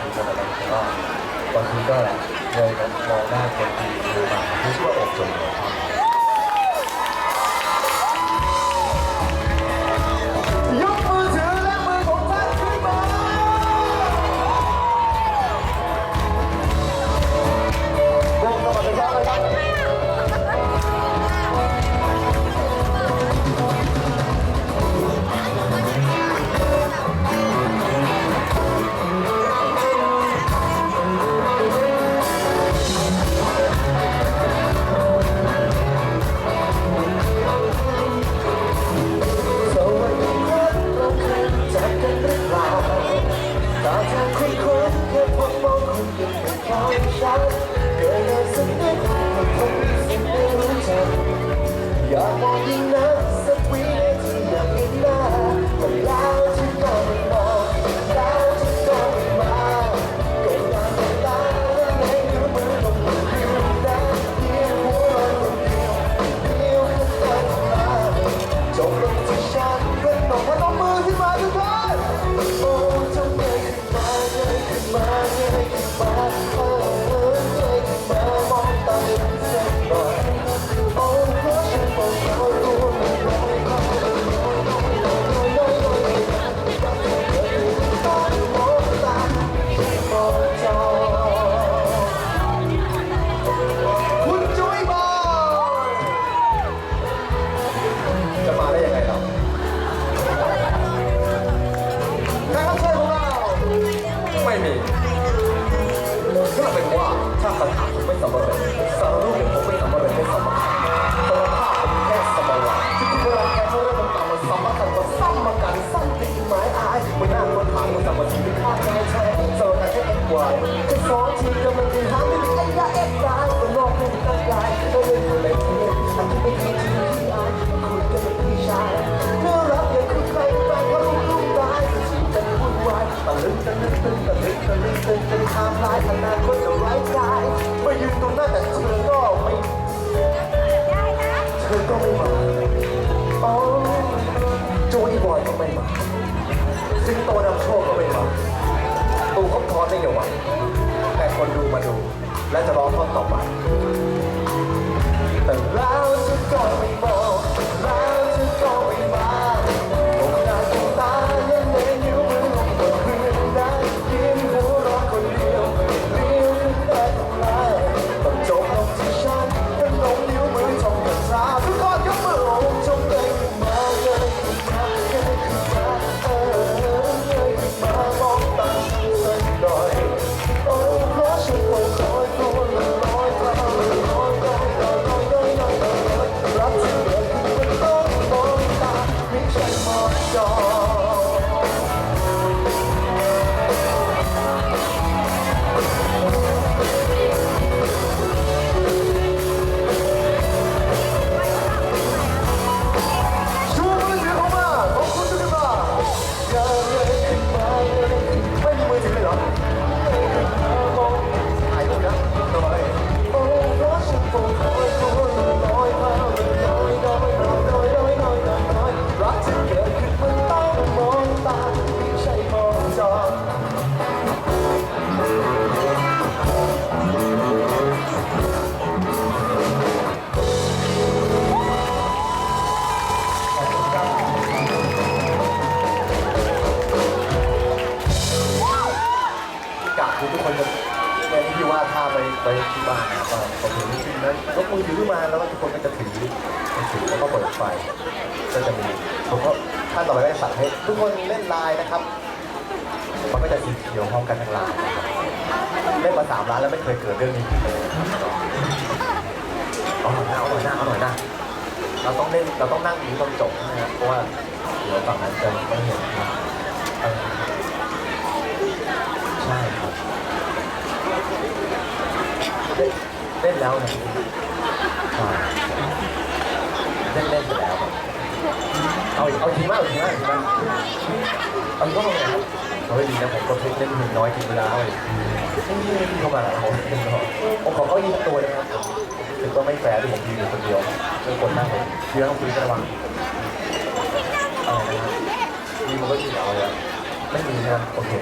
คุยกันอะไรก็บางทีก็เลยมองหน้าคนที่ดูมาที่ว่าอกจมเลย Got one enough. และจะร้องท่อนต่อไป Thank you. ไปที่บ้านก็ก็มีนั้นยกมือถือมาแล้วทุกคนก็จะถือถือแล้วก็เปิดไฟ ก็จะมีผมก็ท่านต่อไปก็จะสั่งให้ทุกคนเล่นไลน์นะครับมันก็จะสีเขียวพร้อมกันทั้งไลน์เล่นมาสามล้านแล้วไม่เคยเกิดเรื่องนี้ขึ้นเลยเอาหน่อยนะเอาหน่อยนะเอาหน่อยนะเราต้องเล่นเราต้องนั่งอยู่ต้องจบนะครับเพราะว่าเดี๋ยวฝั่งนั้นจะไม่เห็นใช่ครับ เล่นแล้วนะเล่นเล่นไปแล้วเอาเอาทีมากเอาทีมากเอาทีมากเอาก็ลงนะครัเขาดีนะผมก็เล่นเล่นหนึ่งน้อยทีงเวลาเลยเข้ามาผมเป็นน้อยผมขอเขายิงตัวนะครับถือก็ไม่แฟร์ที่ผมยืนอยู่คนเดียวเป็นคนนั่งผมยืนต้องคุยกันระวังอะดีมันก็ยืนเอาเลยไม่มีนะโอเค